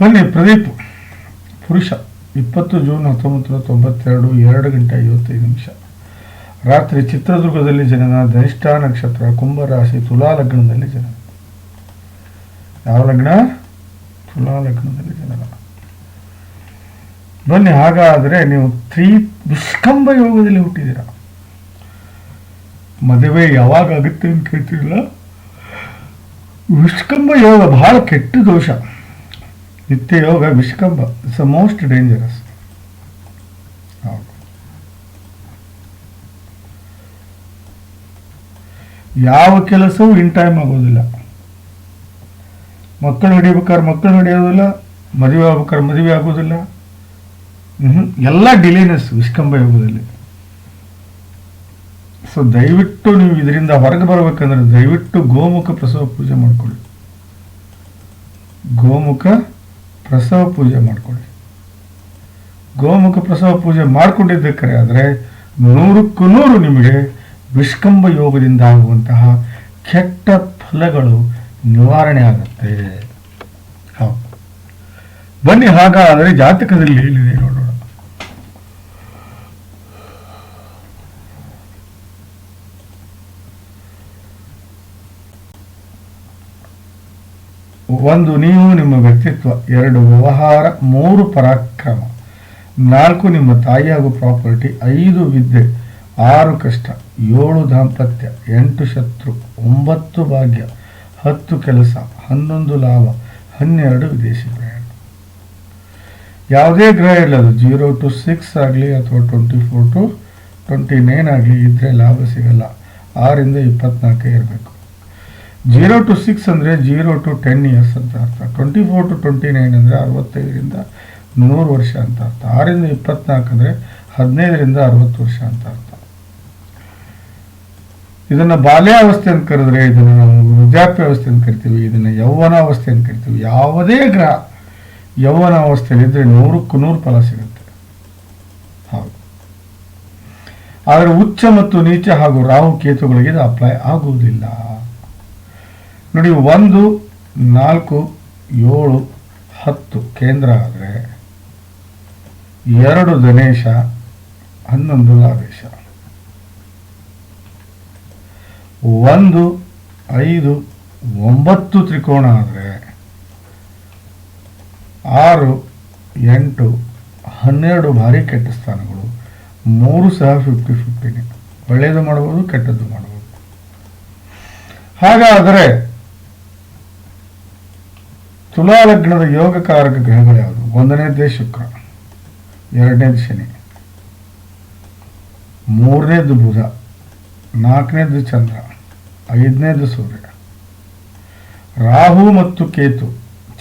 ಬನ್ನಿ ಪ್ರದೀಪ್, ಪುರುಷ, ಇಪ್ಪತ್ತು ಜೂನ್ ಹತ್ತೊಂಬತ್ತು ನೂರ ತೊಂಬತ್ತೆರಡು, ಎರಡು ಗಂಟೆ ಐವತ್ತೈದು ನಿಮಿಷ. ರಾತ್ರಿ ಚಿತ್ರದುರ್ಗದಲ್ಲಿ ಜನನ ಧನಿಷ್ಠ ನಕ್ಷತ್ರ ಕುಂಭರಾಶಿ ತುಲಾ ಲಗ್ನದಲ್ಲಿ ಜನನ ಯಾವ ಲಗ್ನ? ತುಲಾ ಲಗ್ನದಲ್ಲಿ ಜನನ ಬನ್ನಿ ಹಾಗಾದರೆ ನೀವು ತ್ರೀ ದುಷ್ಕಂಬ ಯೋಗದಲ್ಲಿ ಹುಟ್ಟಿದ್ದೀರಾ? ಮದುವೆ ಯಾವಾಗ ಆಗುತ್ತೆ ಅಂತ ಕೇಳ್ತಿರಲ್ಲ ವಿಷ್ಕಂಬ ಯೋಗ ಬಹಳ ಕೆಟ್ಟ ದೋಷ. ನಿತ್ಯ ಯೋಗ ವಿಷಕಂಬ ಇಟ್ಸ್ ಅ ಮೋಸ್ಟ್ ಡೇಂಜರಸ್ ಯಾವ ಕೆಲಸವೂ ಇನ್ ಟೈಮ್ ಆಗೋದಿಲ್ಲ. ಮಕ್ಕಳು ಹಿಡಿಬೇಕಾದ್ರೆ ಮಕ್ಕಳು ನಡೆಯೋದಿಲ್ಲ ಮದುವೆ ಆಗ್ಬೇಕಾದ್ರೆ ಮದುವೆ ಆಗೋದಿಲ್ಲ. ಎಲ್ಲ ಡಿಲೇನೆಸ್ ವಿಷ್ಕಂಬ ಯೋಗದಲ್ಲಿ. ಸೊ ದಯವಿಟ್ಟು ನೀವು ಇದರಿಂದ ಹೊರಗೆ ಬರಬೇಕಂದ್ರೆ ದಯವಿಟ್ಟು ಗೋಮುಖ ಪ್ರಸವ ಪೂಜೆ ಮಾಡಿಕೊಳ್ಳಿ. ಗೋಮುಖ ಪ್ರಸವ ಪೂಜೆ ಮಾಡಿಕೊಳ್ಳಿ. ಗೋಮುಖ ಪ್ರಸವ ಪೂಜೆ ಮಾಡಿಕೊಂಡಿದ್ದಕ್ಕೆ ಆದರೆ ನೂರಕ್ಕೂ ನೂರು ನಿಮಗೆ ವಿಷ್ಕಂಭ ಯೋಗದಿಂದ ಆಗುವಂತಹ ಕೆಟ್ಟ ಫಲಗಳು ನಿವಾರಣೆ ಆಗುತ್ತೆ. ಹೌದು. ಬನ್ನಿ, ಹಾಗಾದರೆ ಜಾತಕದಲ್ಲಿ ಏನಿದೆ ಒಂದು, ನೀವು ನಿಮ್ಮ ವ್ಯಕ್ತಿತ್ವ, ಎರಡು, ವ್ಯವಹಾರ, ಮೂರು, ಪರಾಕ್ರಮ, ನಾಲ್ಕು, ನಿಮ್ಮ ತಾಯಿ ಹಾಗೂ ಪ್ರಾಪರ್ಟಿ, ಐದು, ವಿದ್ಯೆ, ಆರು, ಕಷ್ಟ, ಏಳು, ದಾಂಪತ್ಯ, ಎಂಟು, ಶತ್ರು, ಒಂಬತ್ತು, ಭಾಗ್ಯ, ಹತ್ತು, ಕೆಲಸ, ಹನ್ನೊಂದು, ಲಾಭ, ಹನ್ನೆರಡು, ವಿದೇಶಿ ಪ್ರಯಾಣ. ಯಾವುದೇ ಗ್ರಹ ಇಲ್ಲದು ಜೀರೋ ಟು ಸಿಕ್ಸ್ ಆಗಲಿ ಅಥವಾ twenty four to twenty nine ಆಗಲಿ ಇದ್ದರೆ ಲಾಭ ಸಿಗಲ್ಲ. ಆರಿಂದ ಇಪ್ಪತ್ನಾಲ್ಕೇ ಇರಬೇಕು. ಜೀರೋ ಟು ಸಿಕ್ಸ್ ಅಂದರೆ ಜೀರೋ ಟು ಟೆನ್ ಇಯರ್ಸ್ ಅಂತ ಅರ್ಥ. Twenty four to twenty nine ಅಂದರೆ ಅರವತ್ತೈದರಿಂದ ನೂರು ವರ್ಷ ಅಂತ ಅರ್ಥ. ಆರಿಂದ ಇಪ್ಪತ್ನಾಲ್ಕು ಅಂದರೆ ಹದಿನೈದರಿಂದ ಅರವತ್ತು ವರ್ಷ ಅಂತ ಅರ್ಥ. ಇದನ್ನು ಬಾಲ್ಯಾವಸ್ಥೆ ಅಂತ ಕರೆದ್ರೆ ಇದನ್ನು ನಾವು ವೃದ್ಧಾಪ್ಯಾವಸ್ಥೆ ಅಂತ ಕರಿತೀವಿ. ಇದನ್ನು ಯೌವನಾವಸ್ಥೆ ಅಂತ ಕರಿತೀವಿ. ಯಾವುದೇ ಗ್ರಹ ಯೌವನಾವಸ್ಥೆಯಲ್ಲಿದ್ದರೆ ನೂರಕ್ಕೂ ನೂರು ಫಲ ಸಿಗುತ್ತೆ. ಹೌದು. ಆದರೆ ಉಚ್ಚ ಮತ್ತು ನೀಚ ಹಾಗೂ ರಾಹು ಕೇತುಗಳಿಗೆ ಇದು ಅಪ್ಲೈ ಆಗುವುದಿಲ್ಲ. ನೋಡಿ, ಒಂದು, ನಾಲ್ಕು, ಏಳು, ಹತ್ತು ಕೇಂದ್ರ ಆದರೆ ಎರಡು ಗಣೇಶ ಹನ್ನೊಂದು ಲಾವೇಶ ಒಂದು, ಐದು, ಒಂಬತ್ತು ತ್ರಿಕೋಣ ಆದರೆ ಆರು, ಎಂಟು, ಹನ್ನೆರಡು ಭಾರಿ ಕೆಟ್ಟ ಸ್ಥಾನಗಳು. ಮೂರು ಸಹ ಫಿಫ್ಟಿ ಫಿಫ್ಟಿನೇ ಒಳ್ಳೆಯದು ಮಾಡ್ಬೋದು, ಕೆಟ್ಟದ್ದು ಮಾಡ್ಬೋದು. ಹಾಗಾದರೆ ತುಲಾ ಲಗ್ನದ ಯೋಗಕಾರಕ ಗ್ರಹಗಳು ಯಾವುದು? ಒಂದನೇದೇ ಶುಕ್ರ ಎರಡನೇದು ಶನಿ ಮೂರನೇದು ಬುಧ ನಾಲ್ಕನೇದು ಚಂದ್ರ ಐದನೇದು ಸೂರ್ಯ. ರಾಹು ಮತ್ತು ಕೇತು,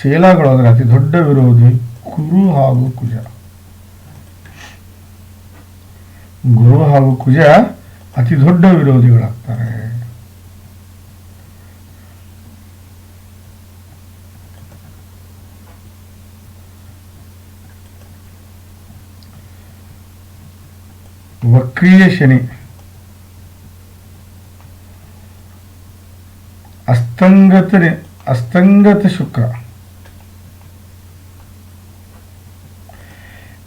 ಚೇಲಾಗಳು ಅದರ ಅತಿ ದೊಡ್ಡ ವಿರೋಧಿ ಗುರು ಹಾಗೂ ಕುಜ. ಗುರು ಹಾಗೂ ಕುಜ ಅತಿ ದೊಡ್ಡ ವಿರೋಧಿಗಳಾಗ್ತಾರೆ. ವಕ್ರೀಯ ಶನಿ. ಅಸ್ತಂಗತ ಅಸ್ತಂಗತ ಶುಕ್ರ.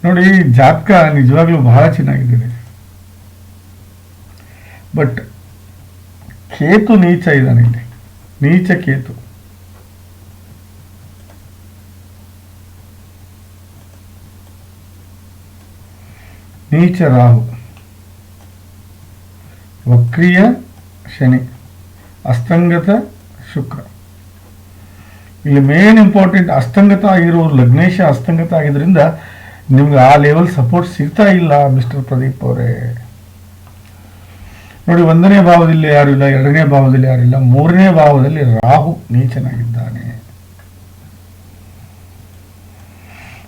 ನೋಡಿ ಜಾತಕ ನಿಜವಾಗ್ಲೂ ಬಹಳ ಚೆನ್ನಾಗಿದೆ ಬಟ್ ಕೇತು ನೀಚ ಇದ್ದಾನೆ ಇಲ್ಲಿ. ನೀಚ ಕೇತು. ನೀಚ ರಾಹು. ವಕ್ರೀಯ ಶನಿ, ಅಸ್ತಂಗತ ಶುಕ್ರ. ಇಲ್ಲಿ ಮೇನ್ ಇಂಪಾರ್ಟೆಂಟ್ ಅಸ್ತಂಗತ ಆಗಿರೋರು ಲಗ್ನೇಶ ಅಸ್ತಂಗತ ಆಗಿದ್ರಿಂದ ನಿಮ್ಗೆ ಆ ಲೆವೆಲ್ ಸಪೋರ್ಟ್ ಸಿಗ್ತಾ ಇಲ್ಲ ಮಿಸ್ಟರ್ ಪ್ರದೀಪ್ ಅವರೇ. ನೋಡಿ, ಒಂದನೇ ಭಾವದಲ್ಲಿ ಯಾರು ಇಲ್ಲ ಎರಡನೇ ಭಾವದಲ್ಲಿ ಯಾರು ಇಲ್ಲ ಮೂರನೇ ಭಾವದಲ್ಲಿ ರಾಹು ನೀಚನಾಗಿದ್ದಾನೆ.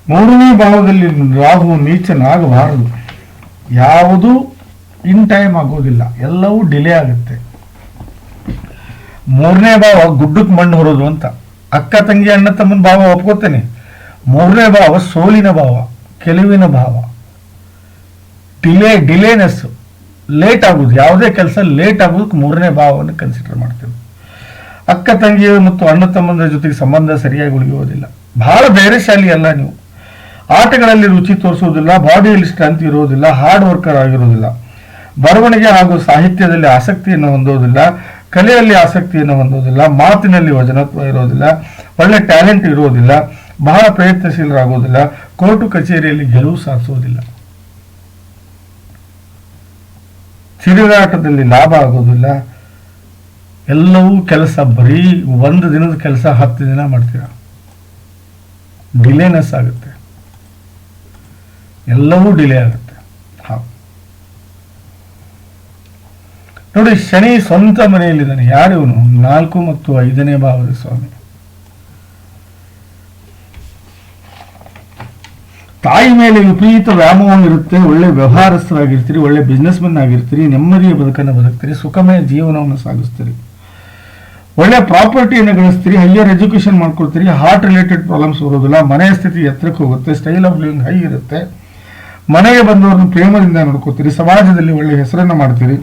ಮೂರನೇ ಭಾವದಲ್ಲಿ ರಾಹು ನೀಚನಾಗಬಾರದು. ಯಾವುದು ಇನ್ ಟೈಮ್ ಆಗೋದಿಲ್ಲ, ಎಲ್ಲವೂ ಡಿಲೇ ಆಗುತ್ತೆ. ಮೂರನೇ ಭಾವ ಗುಡ್ಡಕ್ಕೆ ಮಣ್ಣು ಹೊರೋದು ಅಂತ. ಅಕ್ಕ, ತಂಗಿ, ಅಣ್ಣ, ತಮ್ಮನ ಭಾವ ಒಪ್ಕೋತೇನೆ. ಮೂರನೇ ಭಾವ, ಸೋಲಿನ ಭಾವ, ಕೆಲವಿನ ಭಾವ. ಡಿಲೇ, ಡಿಲೇನೆಸ್, ಲೇಟ್ ಆಗೋದು, ಯಾವುದೇ ಕೆಲಸ ಲೇಟ್ ಆಗೋದಕ್ಕೆ ಮೂರನೇ ಭಾವವನ್ನು ಕನ್ಸಿಡರ್ ಮಾಡ್ತೇವೆ. ಅಕ್ಕ, ತಂಗಿ ಮತ್ತು ಅಣ್ಣ, ತಮ್ಮಂದ್ರ ಜೊತೆಗೆ ಸಂಬಂಧ ಸರಿಯಾಗಿ ಉಳಿಯೋದಿಲ್ಲ. ಬಹಳ ಶಾಲಿ ಅಲ್ಲ ನೀವು. ಆಟಗಳಲ್ಲಿ ರುಚಿ ತೋರಿಸುವುದಿಲ್ಲ ಬಾಡಿಯಲ್ಲಿ ಸ್ಟ್ರೆಂತ್ ಇರುವುದಿಲ್ಲ ಹಾರ್ಡ್ ವರ್ಕರ್ ಆಗಿರುವುದಿಲ್ಲ ಬರವಣಿಗೆ ಹಾಗೂ ಸಾಹಿತ್ಯದಲ್ಲಿ ಆಸಕ್ತಿಯನ್ನು ಹೊಂದೋದಿಲ್ಲ ಕಲೆಯಲ್ಲಿ ಆಸಕ್ತಿಯನ್ನು ಹೊಂದೋದಿಲ್ಲ ಮಾತಿನಲ್ಲಿ ವಚನತ್ವ ಇರೋದಿಲ್ಲ ಒಳ್ಳೆ ಟ್ಯಾಲೆಂಟ್ ಇರೋದಿಲ್ಲ ಬಹಳ ಪ್ರಯತ್ನಶೀಲರಾಗೋದಿಲ್ಲ ಕೋರ್ಟು ಕಚೇರಿಯಲ್ಲಿ ಗೆಲುವು ಸಾಧಿಸೋದಿಲ್ಲ ತಿರುಗಾಟದಲ್ಲಿ ಲಾಭ ಆಗೋದಿಲ್ಲ ಎಲ್ಲವೂ ಕೆಲಸ, ಬರೀ ಒಂದು ದಿನದ ಕೆಲಸ, ಹತ್ತು ದಿನ ಮಾಡ್ತೀರ? ಡಿಲೇನೆಸ್ ಆಗುತ್ತೆ. ಎಲ್ಲವೂ ಡಿಲೇ ಆಗುತ್ತೆ ಹೌದು ನೋಡಿ, ಶನಿ ಸ್ವಂತ ಮನೆಯಲ್ಲಿದ್ದಾನೆ. ಯಾರು ಇವನು? ನಾಲ್ಕು ಮತ್ತು ಐದನೇ ಭಾವದ ಸ್ವಾಮಿ. ತಾಯಿ ಮೇಲೆ ವಿಪರೀತ ವ್ಯಾಮೋಹ ಇರುತ್ತೆ ಒಳ್ಳೆ ವ್ಯವಹಾರಸ್ಥರಾಗಿರ್ತೀರಿ, ಒಳ್ಳೆ ಬಿಸ್ನೆಸ್ ಮನ್ ಆಗಿರ್ತೀರಿ, ನೆಮ್ಮದಿಯ ಬದುಕನ್ನು ಬದುಕ್ತೀರಿ, ಸುಖಮಯ ಜೀವನವನ್ನು ಸಾಗಿಸ್ತೀರಿ. ಒಳ್ಳೆ ಪ್ರಾಪರ್ಟಿಯನ್ನು ಗಳಿಸ್ತೀರಿ ಹೈಯರ್ ಎಜುಕೇಷನ್ ಮಾಡ್ಕೊಳ್ತೀರಿ ಹಾರ್ಟ್ ರಿಲೇಟೆಡ್ ಪ್ರಾಬ್ಲಮ್ಸ್ ಬರೋದಿಲ್ಲ, ಮನೆಯ ಸ್ಥಿತಿ ಎತ್ತರಕ್ಕೆ ಹೋಗುತ್ತೆ ಸ್ಟೈಲ್ ಆಫ್ ಲಿವಿಂಗ್ ಹೈ ಇರುತ್ತೆ. ಮನೆಗೆ ಬಂದವ್ರನ್ನ ಪ್ರೇಮದಿಂದ ನೋಡ್ಕೋತೀರಿ, ಸಮಾಜದಲ್ಲಿ ಒಳ್ಳೆ ಹೆಸರನ್ನು ಮಾಡ್ತೀರಿ.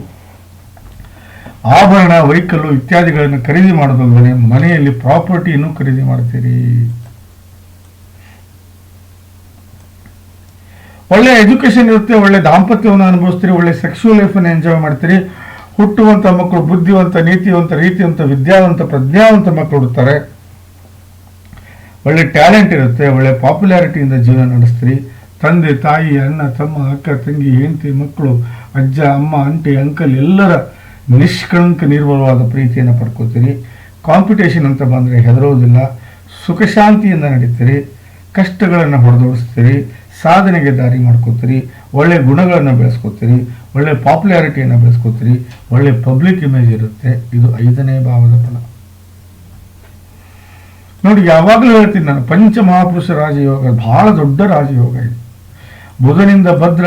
ಆಭರಣ, ವೈಕಲ್ಲು ಇತ್ಯಾದಿಗಳನ್ನು ಖರೀದಿ ಮಾಡೋದಲ್ಲದೆ ಮನೆಯಲ್ಲಿ ಪ್ರಾಪರ್ಟಿಯನ್ನು ಖರೀದಿ ಮಾಡ್ತೀರಿ ಒಳ್ಳೆ ಎಜುಕೇಶನ್ ಇರುತ್ತೆ, ಒಳ್ಳೆ ದಾಂಪತ್ಯವನ್ನು ಅನುಭವಿಸ್ತೀರಿ, ಒಳ್ಳೆ ಸೆಕ್ಸುವಲ್ ಲೈಫನ್ನು ಎಂಜಾಯ್ ಮಾಡ್ತೀರಿ. ಹುಟ್ಟುವಂತ ಮಕ್ಕಳು, ಬುದ್ಧಿವಂತ, ನೀತಿವಂತ, ರೀತಿವಂತ, ವಿದ್ಯಾವಂತ, ಪ್ರಜ್ಞಾವಂತ ಮಕ್ಕಳು ಹುಡ್ತಾರೆ ಒಳ್ಳೆ ಟ್ಯಾಲೆಂಟ್ ಇರುತ್ತೆ, ಒಳ್ಳೆ ಪಾಪ್ಯುಲಾರಿಟಿಯಿಂದ ಜೀವನ ನಡೆಸ್ತೀರಿ. ತಂದೆ, ತಾಯಿ, ಅಣ್ಣ, ತಮ್ಮ, ಅಕ್ಕ, ತಂಗಿ, ಹೆಂಡತಿ, ಮಕ್ಕಳು, ಅಜ್ಜ, ಅಮ್ಮ ಅಂಟಿ ಅಂಕಲ್ ಎಲ್ಲರ ನಿಷ್ಕಳಂಕ ನಿರ್ಬಲವಾದ ಪ್ರೀತಿಯನ್ನು ಪಡ್ಕೋತೀರಿ. ಕಾಂಪಿಟೇಷನ್ ಅಂತ ಬಂದರೆ ಹೆದರೋದಿಲ್ಲ. ಸುಖಶಾಂತಿಯಿಂದ ನಡೀತೀರಿ. ಕಷ್ಟಗಳನ್ನು ಹೊಡೆದೋಡಿಸ್ತೀರಿ. ಸಾಧನೆಗೆ ದಾರಿ ಮಾಡ್ಕೋತೀರಿ. ಒಳ್ಳೆ ಗುಣಗಳನ್ನು ಬೆಳೆಸ್ಕೋತೀರಿ. ಒಳ್ಳೆ ಪಾಪ್ಯುಲಾರಿಟಿಯನ್ನು ಬೆಳೆಸ್ಕೋತೀರಿ. ಒಳ್ಳೆ ಪಬ್ಲಿಕ್ ಇಮೇಜ್ ಇರುತ್ತೆ. ಇದು ಐದನೇ ಭಾವದ ಫಲ. ನೋಡಿ, ಯಾವಾಗಲೂ ಹೇಳ್ತೀನಿ ನಾನು ಪಂಚ ಮಹಾಪುರುಷ ರಾಜಯೋಗ ಬಹಳ ದೊಡ್ಡ ರಾಜಯೋಗ ಇದು. ಬುಧನಿಂದ ಭದ್ರ,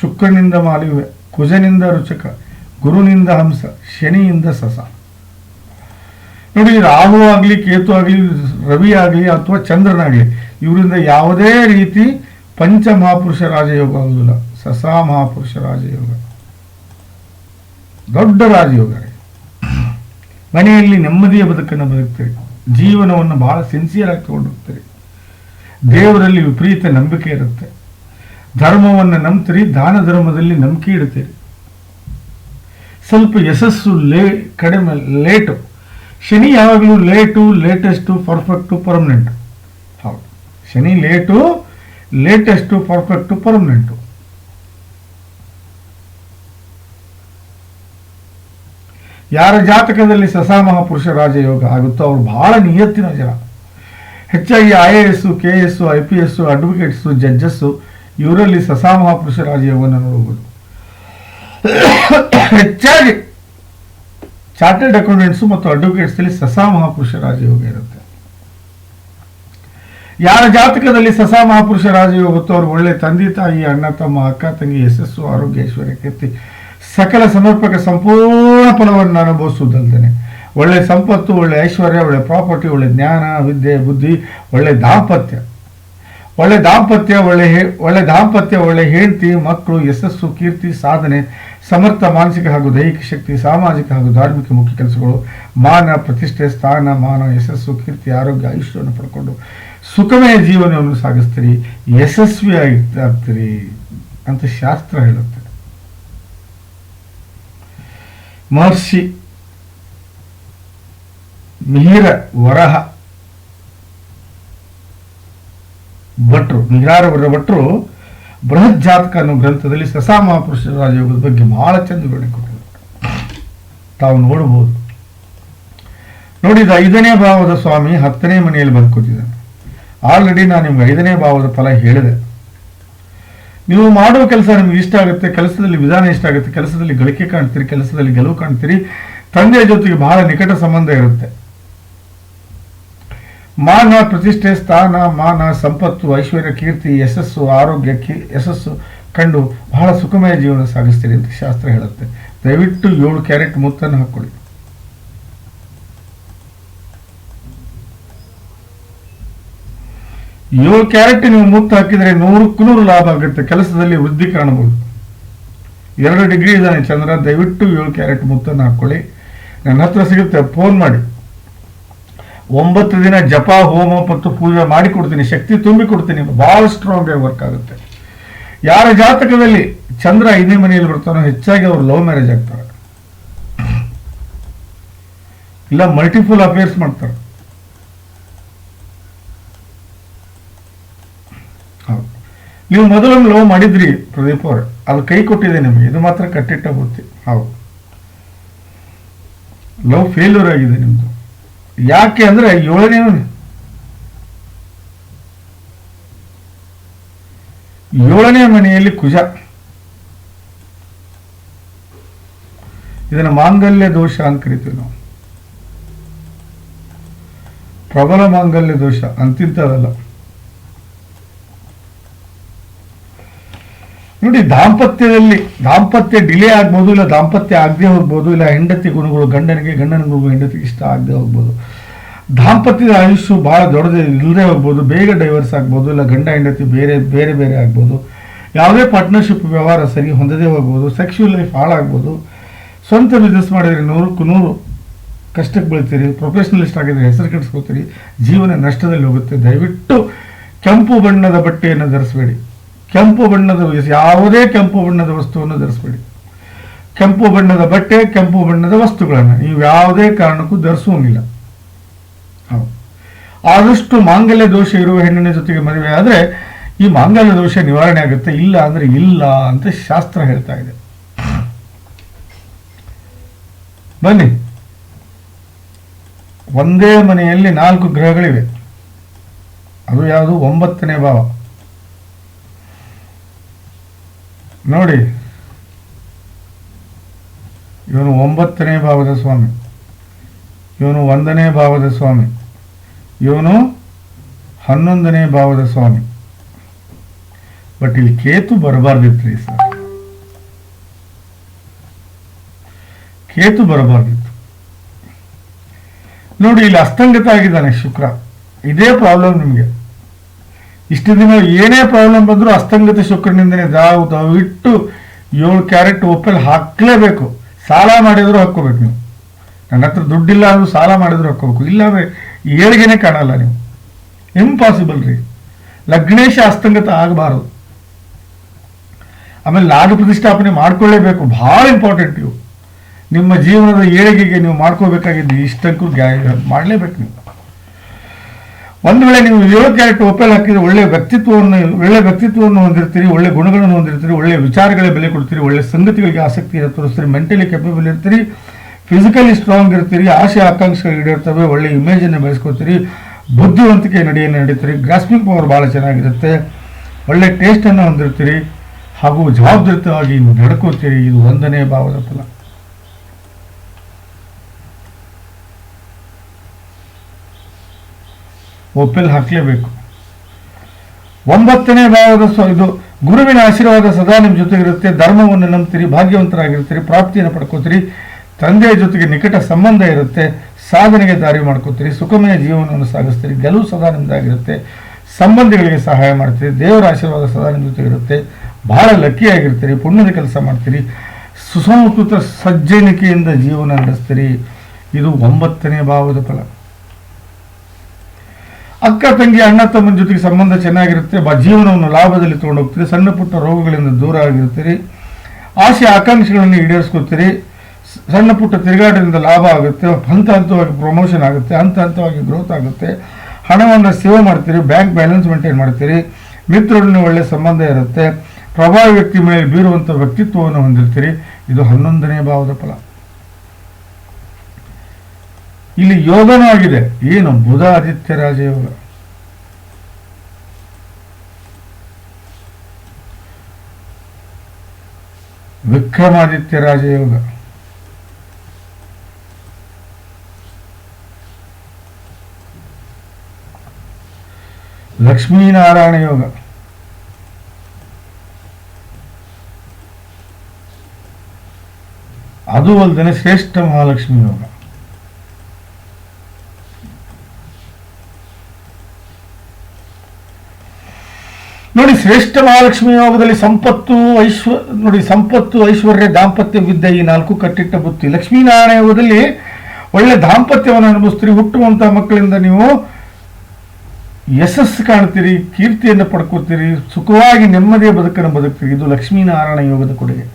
ಶುಕ್ರನಿಂದ ಮಾಲಿವೆ ಕುಜನಿಂದ ರುಚಕ ಗುರುನಿಂದ ಹಂಸ, ಶನಿಯಿಂದ ಸಸ. ನೋಡಿ ರಾಹು ಆಗಲಿ, ಕೇತು ಆಗಲಿ, ರವಿ ಆಗಲಿ ಅಥವಾ ಚಂದ್ರನಾಗಲಿ ಇವರಿಂದ ಯಾವುದೇ ರೀತಿ ಪಂಚ ಮಹಾಪುರುಷ ರಾಜಯೋಗ ಆಗುವುದಿಲ್ಲ. ಸಸಾ ಮಹಾಪುರುಷ ರಾಜಯೋಗ. ದೊಡ್ಡ ರಾಜಯೋಗ. ಮನೆಯಲ್ಲಿ ನೆಮ್ಮದಿಯ ಬದುಕನ್ನು ಬದುಕ್ತಾರೆ. ಜೀವನವನ್ನು ಬಹಳ ಸಿನ್ಸಿಯರ್ ಆಗಿ ತಗೊಂಡೋಗ್ತಾರೆ. ದೇವರಲ್ಲಿ ವಿಪರೀತ ನಂಬಿಕೆ ಇರುತ್ತೆ. ಧರ್ಮವನ್ನು ನಂಬ್ತೀರಿ, ದಾನ ಧರ್ಮದಲ್ಲಿ ನಂಬಿಕೆ ಇಡ್ತೀರಿ. ಸ್ವಲ್ಪ ಯಶಸ್ಸು ಲೇ, ಕಡಿಮೆ, ಲೇಟು. ಶನಿ ಯಾವಾಗಲೂ ಲೇಟು, ಲೇಟೆಸ್ಟು, ಪರ್ಫೆಕ್ಟು, ಪರ್ಮನೆಂಟ್. ಹೌದು. Shani late, latest, perfect, permanent. ಯಾರ ಜಾತಕದಲ್ಲಿ ಸಸಾ ಮಹಾಪುರುಷ ರಾಜಯೋಗ ಆಗುತ್ತೋ ಅವರು ಬಹಳ ನಿಯತ್ತಿನ ಜನ. ಹೆಚ್ಚಾಗಿ I A S K S I P S advocates, judges, ಇವರಲ್ಲಿ ಸಸಾ ಮಹಾಪುರುಷ ರಾಜಯೋಗವನ್ನು ನೋಡಬಹುದು ಹೆಚ್ಚಾಗಿ ಚಾರ್ಟೆಡ್ ಅಕೌಂಟೆಂಟ್ಸು ಮತ್ತು ಅಡ್ವೊಕೇಟ್ಸ್ನಲ್ಲಿ ಸಸಾ ಮಹಾಪುರುಷ ರಾಜಯೋಗ ಇರುತ್ತೆ. ಯಾರ ಜಾತಕದಲ್ಲಿ ಸಸಾ ಮಹಾಪುರುಷ ರಾಜಯೋಗ ಗೊತ್ತೋ ಅವ್ರು ಒಳ್ಳೆ ತಂದೆ, ತಾಯಿ, ಅಣ್ಣ, ತಮ್ಮ, ಅಕ್ಕ, ತಂಗಿ, ಯಶಸ್ಸು, ಆರೋಗ್ಯ ಕೀರ್ತಿ, ಸಕಲ ಸಮರ್ಪಕ ಸಂಪೂರ್ಣ ಫಲವನ್ನು ಅನುಭವಿಸುವುದಲ್ದೇನೆ. ಒಳ್ಳೆ ಸಂಪತ್ತು, ಒಳ್ಳೆ ಐಶ್ವರ್ಯ, ಒಳ್ಳೆ ಪ್ರಾಪರ್ಟಿ ಒಳ್ಳೆ ಜ್ಞಾನ, ವಿದ್ಯೆ, ಬುದ್ಧಿ, ಒಳ್ಳೆ ದಾಂಪತ್ಯ. ಒಳ್ಳೆ ದಾಂಪತ್ಯ, ಒಳ್ಳೆ ಒಳ್ಳೆ ದಾಂಪತ್ಯ, ಒಳ್ಳೆ ಹೆಂಡತಿ, ಮಕ್ಕಳು, ಯಶಸ್ಸು, ಕೀರ್ತಿ, ಸಾಧನೆ ಸಮರ್ಥ ಮಾನಸಿಕ ಹಾಗೂ ದೈಹಿಕ ಶಕ್ತಿ, ಸಾಮಾಜಿಕ ಹಾಗೂ ಧಾರ್ಮಿಕ ಮುಖ್ಯ ಕೆಲಸಗಳು, ಮಾನ, ಪ್ರತಿಷ್ಠೆ, ಸ್ಥಾನ, ಮಾನ, ಯಶಸ್ಸು, ಕೀರ್ತಿ, ಆರೋಗ್ಯ ಆಯುಷ್ಯವನ್ನು ಪಡ್ಕೊಂಡು ಸುಖಮಯ ಜೀವನವನ್ನು ಸಾಗಿಸ್ತೀರಿ ಯಶಸ್ವಿ ಅಂತ ಶಾಸ್ತ್ರ ಹೇಳುತ್ತೆ. ಮಹರ್ಷಿ ಮಿಹಿರ ವರಹ ಭಟ್ರು ಮಿಹಿರಾರ ಭಟ್ರು ಬೃಹತ್ ಜಾತಕ ಅನ್ನೋ ಗ್ರಂಥದಲ್ಲಿ ಸಸಾ ಮಹಾಪುರುಷ ರಾಜಯೋಗದ ಬಗ್ಗೆ ಬಹಳ ಚಂದ ವಿವರಣೆ ಕೊಟ್ಟಿದ್ದಾರೆ. ತಾವು ನೋಡಬಹುದು ನೋಡಿದ ಐದನೇ ಭಾವದ ಸ್ವಾಮಿ ಹತ್ತನೇ ಮನೆಯಲ್ಲಿ ಬಂದ್ಕೊತಿದ್ದಾನೆ ಆಲ್ರೆಡಿ ನಾನು ನಿಮ್ಗೆ ಐದನೇ ಭಾವದ ಫಲ ಹೇಳಿದೆ. ನೀವು ಮಾಡುವ ಕೆಲಸ ನಿಮ್ಗೆ ಇಷ್ಟ ಆಗುತ್ತೆ, ಕೆಲಸದಲ್ಲಿ ವಿಧಾನ ಇಷ್ಟ ಆಗುತ್ತೆ, ಕೆಲಸದಲ್ಲಿ ಗಳಿಕೆ ಕಾಣ್ತೀರಿ, ಕೆಲಸದಲ್ಲಿ ಗೆಲುವು ಕಾಣ್ತೀರಿ, ತಂದೆಯ ಜೊತೆಗೆ ಬಹಳ ನಿಕಟ ಸಂಬಂಧ ಇರುತ್ತೆ. ಮಾನ ಪ್ರತಿಷ್ಠೆ ಸ್ಥಾನ ಮಾನ ಸಂಪತ್ತು ಐಶ್ವರ್ಯ ಕೀರ್ತಿ ಯಶಸ್ಸು ಆರೋಗ್ಯ ಯಶಸ್ಸು ಕಂಡು ಬಹಳ ಸುಖಮಯ ಜೀವನ ಸಾಗಿಸ್ತೀರಿ ಅಂತ ಶಾಸ್ತ್ರ ಹೇಳುತ್ತೆ. ದಯವಿಟ್ಟು ಏಳು ಕ್ಯಾರೆಟ್ ಮುತ್ತನ್ನು ಹಾಕೊಳ್ಳಿ. ಏಳು ಕ್ಯಾರೆಟ್ ನೀವು ಮುತ್ತು ಹಾಕಿದರೆ ನೂರಕ್ಕೂ ನೂರು ಲಾಭ ಆಗುತ್ತೆ. ಕೆಲಸದಲ್ಲಿ ವೃದ್ಧಿ ಕಾಣಬಹುದು. ಎರಡು ಡಿಗ್ರಿ ಇದ್ದಾನೆ ಚಂದ್ರ, ದಯವಿಟ್ಟು ಏಳು ಕ್ಯಾರೆಟ್ ಮುತ್ತನ್ನು ಹಾಕೊಳ್ಳಿ. ನನ್ನ ಹತ್ರ ಸಿಗುತ್ತೆ, ಫೋನ್ ಮಾಡಿ. ಒಂಬತ್ತು ದಿನ ಜಪ, ಹೋಮ ಮತ್ತು ಪೂಜೆ ಮಾಡಿ ಕೊಡ್ತೀನಿ ಶಕ್ತಿ ತುಂಬಿ ಕೊಡ್ತೀನಿ ಬಹಳ ಸ್ಟ್ರಾಂಗ್ ಆಗಿ ವರ್ಕ್ ಆಗುತ್ತೆ. ಯಾರ ಜಾತಕದಲ್ಲಿ ಚಂದ್ರ ಐದನೇ ಮನೆಯಲ್ಲಿ ಬರ್ತಾನೋ ಹೆಚ್ಚಾಗಿ ಅವರು ಲವ್ ಮ್ಯಾರೇಜ್ ಆಗ್ತಾರೆ. ಇಲ್ಲ ಮಲ್ಟಿಪಲ್ ಅಫೇರ್ಸ್ ಮಾಡ್ತಾರೆ. ಹೌದು. ನೀವು ಮೊದಲೊಂದು ಲವ್ ಮಾಡಿದ್ರಿ ಪ್ರದೀಪ್ ಅವ್ರೆ, ಅದು ಕೈ ಕೊಟ್ಟಿದೆ ನಿಮಗೆ, ಇದು ಮಾತ್ರ ಕಟ್ಟಿಟ್ಟ ಬುತ್ತಿ ಹೌದು. ಲವ್ ಫೇಲ್ಯೂರ್ ಆಗಿದೆ ನಿಮ್ದು. ಯಾಕೆ ಅಂದ್ರೆ ಏಳನೇ ಏಳನೇ ಮನೆಯಲ್ಲಿ ಕುಜ. ಇದನ್ನ ಮಾಂಗಲ್ಯ ದೋಷ ಅಂತ ಕರಿತೀವಿ ನಾವು. ಪ್ರಬಲ ಮಾಂಗಲ್ಯ ದೋಷ ಅಂತಿಂತದಲ್ಲ. ನೋಡಿ, ದಾಂಪತ್ಯದಲ್ಲಿ ದಾಂಪತ್ಯ ಡಿಲೇ ಆಗ್ಬೋದು ಇಲ್ಲ, ದಾಂಪತ್ಯ ಆಗದೆ ಹೋಗ್ಬೋದು ಇಲ್ಲ, ಹೆಂಡತಿ ಗುಣಗಳು, ಗಂಡನಿಗೆ, ಗಂಡನ ಗುಣಗಳು, ಹೆಂಡತಿಗೆ ಇಷ್ಟ ಆಗದೆ ಹೋಗ್ಬೋದು. ದಾಂಪತ್ಯದ ಆಯುಷ್ಯು ಬಹಳ ದೊಡ್ಡದೇ ಇಲ್ಲದೆ ಹೋಗ್ಬೋದು, ಬೇಗ ಡೈವರ್ಸ್ ಆಗ್ಬೋದು ಇಲ್ಲ, ಗಂಡ, ಹೆಂಡತಿ ಬೇರೆ ಬೇರೆ ಬೇರೆ ಆಗ್ಬೋದು. ಯಾವುದೇ ಪಾರ್ಟ್ನರ್ಶಿಪ್ ವ್ಯವಹಾರ ಸರಿ ಹೊಂದದೇ ಹೋಗ್ಬೋದು ಸೆಕ್ಷುವಲ್ ಲೈಫ್ ಹಾಳಾಗ್ಬೋದು. ಸ್ವಂತ ಬಿಸ್ನೆಸ್ ಮಾಡಿದರೆ ನೂರಕ್ಕೂ ನೂರು ಕಷ್ಟಕ್ಕೆ ಬೀಳ್ತೀರಿ ಪ್ರೊಫೆಷನಲಿಸ್ಟ್ ಆಗಿದ್ರೆ ಹೆಸರು ಕೆಡಿಸ್ಕೋತೀರಿ ಜೀವನ ನಷ್ಟದಲ್ಲಿ ಹೋಗುತ್ತೆ. ದಯವಿಟ್ಟು ಕೆಂಪು ಬಣ್ಣದ ಬಟ್ಟೆಯನ್ನು ಧರಿಸಬೇಡಿ. ಕೆಂಪು ಬಣ್ಣದ ಯಾವುದೇ ಕೆಂಪು ಬಣ್ಣದ ವಸ್ತುವನ್ನು ಧರಿಸಬೇಡಿ. ಕೆಂಪು ಬಣ್ಣದ ಬಟ್ಟೆ, ಕೆಂಪು ಬಣ್ಣದ ವಸ್ತುಗಳನ್ನು. ನೀವು ಯಾವುದೇ ಕಾರಣಕ್ಕೂ ಧರಿಸುವಂಗಿಲ್ಲ ಹೌದು. ಆದಷ್ಟು ಮಾಂಗಲ್ಯ ದೋಷ ಇರುವ ಹೆಣ್ಣಿನ ಜೊತೆಗೆ ಮದುವೆ ಆದರೆ, ಈ ಮಾಂಗಲ್ಯ ದೋಷ ನಿವಾರಣೆ ಆಗುತ್ತೆ. ಇಲ್ಲ ಅಂದ್ರೆ ಇಲ್ಲ ಅಂತ ಶಾಸ್ತ್ರ ಹೇಳ್ತಾ ಇದೆ. ಬನ್ನಿ. ಒಂದೇ ಮನೆಯಲ್ಲಿ ನಾಲ್ಕು ಗ್ರಹಗಳಿವೆ. ಅದು ಯಾವುದು? ಒಂಬತ್ತನೇ ಭಾವ. ನೋಡಿ. ಇವನು ಒಂಬತ್ತನೇ ಭಾವದ ಸ್ವಾಮಿ. ಇವನು ಒಂದನೇ ಭಾವದ ಸ್ವಾಮಿ. ಇವನು ಹನ್ನೊಂದನೇ ಭಾವದ ಸ್ವಾಮಿ. ಬಟ್ ಇಲ್ಲಿ ಕೇತು ಬರಬಾರ್ದಿತ್ತು ರೀ ಸರ್. ಕೇತು ಬರಬಾರ್ದಿತ್ತು. ನೋಡಿ, ಇಲ್ಲಿ ಅಸ್ತಂಗತ ಆಗಿದ್ದಾನೆ ಶುಕ್ರ. ಇದೇ ಪ್ರಾಬ್ಲಮ್ ನಿಮಗೆ. ಇಷ್ಟು ದಿನ ಏನೇ ಪ್ರಾಬ್ಲಮ್ ಬಂದರೂ ಅಸ್ತಂಗತ ಶುಕ್ರನಿಂದನೇ ದಾವು ದಯವಿಟ್ಟು ಏಳು ಕ್ಯಾರೆಟ್ ಒಪ್ಪಲ್ಲಿ ಹಾಕಲೇಬೇಕು. ಸಾಲ ಮಾಡಿದ್ರು ಹಾಕ್ಕೋಬೇಕು ನೀವು. ನನ್ನ ಹತ್ರ ದುಡ್ಡಿಲ್ಲ ಅಂದ್ರೂ ಸಾಲ ಮಾಡಿದ್ರು ಹಾಕ್ಕೋಬೇಕು. ಇಲ್ಲಾಂದ್ರೆ ಏಳಿಗೆನೆ ಕಾಣಲ್ಲ ನೀವು. ಇಂಪಾಸಿಬಲ್ ರೀ. ಲಗ್ನೇಶ ಅಸ್ತಂಗತ ಆಗಬಾರದು. ಆಮೇಲೆ ನಾಡು ಪ್ರತಿಷ್ಠಾಪನೆ ಮಾಡ್ಕೊಳ್ಳೇಬೇಕು. ಬಹಳ ಇಂಪಾರ್ಟೆಂಟ್ ಇವು ನಿಮ್ಮ ಜೀವನದ ಏಳಿಗೆಗೆ ನೀವು ಮಾಡ್ಕೋಬೇಕಾಗಿದ್ದು ಇಷ್ಟಕ್ಕೂ ಗ್ಯಾ ಮಾಡಲೇಬೇಕು ನೀವು. ಒಂದು ವೇಳೆ ನೀವು ಏಳು ಕ್ಯಾರೆಟ್ ಒಪ್ಪೆಲ್ ಹಾಕಿದ್ರೆ ಒಳ್ಳೆ ವ್ಯಕ್ತಿತ್ವವನ್ನು ಒಳ್ಳೆ ವ್ಯಕ್ತಿತ್ವವನ್ನು ಹೊಂದಿರ್ತೀರಿ, ಒಳ್ಳೆ ಗುಣಗಳನ್ನು ಹೊಂದಿರ್ತೀರಿ, ಒಳ್ಳೆ ವಿಚಾರಗಳೇ ಬೆಲೆ ಕೊಡ್ತೀರಿ, ಒಳ್ಳೆ ಸಂಗತಿಗಳಿಗೆ ಆಸಕ್ತಿಯನ್ನು ತೋರಿಸ್ತೀರಿ, ಮೆಂಟಲಿ ಕೆಪಬಲ್ ಇರ್ತೀರಿ ಫಿಸಿಕಲಿ ಸ್ಟ್ರಾಂಗ್ ಇರ್ತೀರಿ, ಆಸೆ, ಆಕಾಂಕ್ಷೆಗಳು ಈಡೇರ್ತವೆ, ಒಳ್ಳೆ ಇಮೇಜನ್ನು ಬೆಳೆಸ್ಕೊತೀರಿ, ಬುದ್ಧಿವಂತಿಕೆ ನಡೆಯನ್ನು ನಡೀತೀರಿ ಗ್ರಾಸ್ಪಿಂಗ್ ಪವರ್ ಭಾಳ ಚೆನ್ನಾಗಿರುತ್ತೆ, ಒಳ್ಳೆ ಟೇಸ್ಟನ್ನು ಹೊಂದಿರ್ತೀರಿ, ಹಾಗೂ ಜವಾಬ್ದಾರಿತವಾಗಿ ನಡ್ಕೋತೀರಿ ಇದು ಒಂದನೇ ಭಾವದ ಫಲ. ಒಪ್ಪೆಲ್ ಹಾಕಲೇಬೇಕು. ಒಂಬತ್ತನೇ ಭಾವದ ಇದು ಗುರುವಿನ ಆಶೀರ್ವಾದ ಸದಾ ನಿಮ್ಮ ಜೊತೆಗಿರುತ್ತೆ ಧರ್ಮವನ್ನು ನಂಬ್ತೀರಿ ಭಾಗ್ಯವಂತರಾಗಿರ್ತೀರಿ, ಪ್ರಾಪ್ತಿಯನ್ನು ಪಡ್ಕೋತೀರಿ ತಂದೆಯ ಜೊತೆಗೆ ನಿಕಟ ಸಂಬಂಧ ಇರುತ್ತೆ, ಸಾಧನೆಗೆ ದಾರಿ ಮಾಡ್ಕೋತೀರಿ, ಸುಖಮಯ ಜೀವನವನ್ನು ಸಾಗಿಸ್ತೀರಿ, ಗೆಲುವು ಸದಾ ನಿಮ್ಮದಾಗಿರುತ್ತೆ ಸಂಬಂಧಿಗಳಿಗೆ ಸಹಾಯ ಮಾಡ್ತೀರಿ, ದೇವರ ಆಶೀರ್ವಾದ ಸದಾ ನಿಮ್ಮ ಜೊತೆಗಿರುತ್ತೆ, ಬಹಳ ಲಕ್ಕಿಯಾಗಿರ್ತೀರಿ, ಪುಣ್ಯದ ಕೆಲಸ ಮಾಡ್ತೀರಿ, ಸುಸಂಸ್ಕೃತ ಸಜ್ಜನಿಕೆಯಿಂದ ಜೀವನ ನಡೆಸ್ತೀರಿ. ಇದು ಒಂಬತ್ತನೇ ಭಾವದ ಫಲ. ಅಕ್ಕ ತಂಗಿ ಅಣ್ಣ ತಮ್ಮನ ಜೊತೆಗೆ ಸಂಬಂಧ ಚೆನ್ನಾಗಿರುತ್ತೆ ಜೀವನವನ್ನು ಲಾಭದಲ್ಲಿ ತಗೊಂಡು ಹೋಗ್ತೀರಿ ಸಣ್ಣ ಪುಟ್ಟ ರೋಗಗಳಿಂದ ದೂರ ಆಗಿರ್ತೀರಿ. ಆಸೆ, ಆಕಾಂಕ್ಷೆಗಳನ್ನು ಈಡೇರಿಸ್ಕೊತೀರಿ. ಸಣ್ಣ ಪುಟ್ಟ ತಿರುಗಾಟದಿಂದ ಲಾಭ ಆಗುತ್ತೆ, ಹಂತ ಹಂತವಾಗಿ ಪ್ರಮೋಷನ್ ಆಗುತ್ತೆ, ಹಂತ ಹಂತವಾಗಿ ಗ್ರೋತ್ ಆಗುತ್ತೆ. ಹಣವನ್ನು ಸೇವ್ ಮಾಡ್ತೀರಿ ಬ್ಯಾಂಕ್ ಬ್ಯಾಲೆನ್ಸ್ ಮೇಂಟೈನ್ ಮಾಡ್ತೀರಿ. ಮಿತ್ರರೊಡನೆ ಒಳ್ಳೆಯ ಸಂಬಂಧ ಇರುತ್ತೆ. ಪ್ರಭಾವಿ ವ್ಯಕ್ತಿ ಮೇಲೆ ಬೀರುವಂಥ ವ್ಯಕ್ತಿತ್ವವನ್ನು ಹೊಂದಿರ್ತೀರಿ. ಇದು ಹನ್ನೊಂದನೇ ಭಾವದ ಫಲ. ಇಲ್ಲಿ ಯೋಗನೂ ಆಗಿದೆ. ಏನು? ಬುಧ ಆದಿತ್ಯ ರಾಜಯೋಗ ವಿಕ್ರಮಾದಿತ್ಯ ರಾಜಯೋಗ ಲಕ್ಷ್ಮೀನಾರಾಯಣ ಯೋಗ. ಅದು ಅಲ್ಲದೆ ಶ್ರೇಷ್ಠ ಮಹಾಲಕ್ಷ್ಮಿ ಯೋಗ ನೋಡಿ ಶ್ರೇಷ್ಠ ಮಹಾಲಕ್ಷ್ಮಿ ಯೋಗದಲ್ಲಿ ಸಂಪತ್ತು ಐಶ್ವ, ನೋಡಿ, ಸಂಪತ್ತು ಐಶ್ವರ್ಯ ದಾಂಪತ್ಯ ವಿದ್ಯೆ ಈ ನಾಲ್ಕು ಕಟ್ಟಿಟ್ಟ ಬುತ್ತಿ. ಲಕ್ಷ್ಮೀನಾರಾಯಣ ಯೋಗದಲ್ಲಿ ಒಳ್ಳೆ ದಾಂಪತ್ಯವನ್ನು ಅನುಭವಿಸ್ತೀರಿ, ಹುಟ್ಟುವಂತಹ ಮಕ್ಕಳಿಂದ ನೀವು ಯಶಸ್ಸು ಕಾಣ್ತೀರಿ, ಕೀರ್ತಿಯನ್ನು ಪಡ್ಕೋತೀರಿ ಸುಖವಾಗಿ ನೆಮ್ಮದಿಯ ಬದುಕನ್ನು ಬದುಕ್ತೀರಿ. ಇದು ಲಕ್ಷ್ಮೀನಾರಾಯಣ ಯೋಗದ ಕೊಡುಗೆ.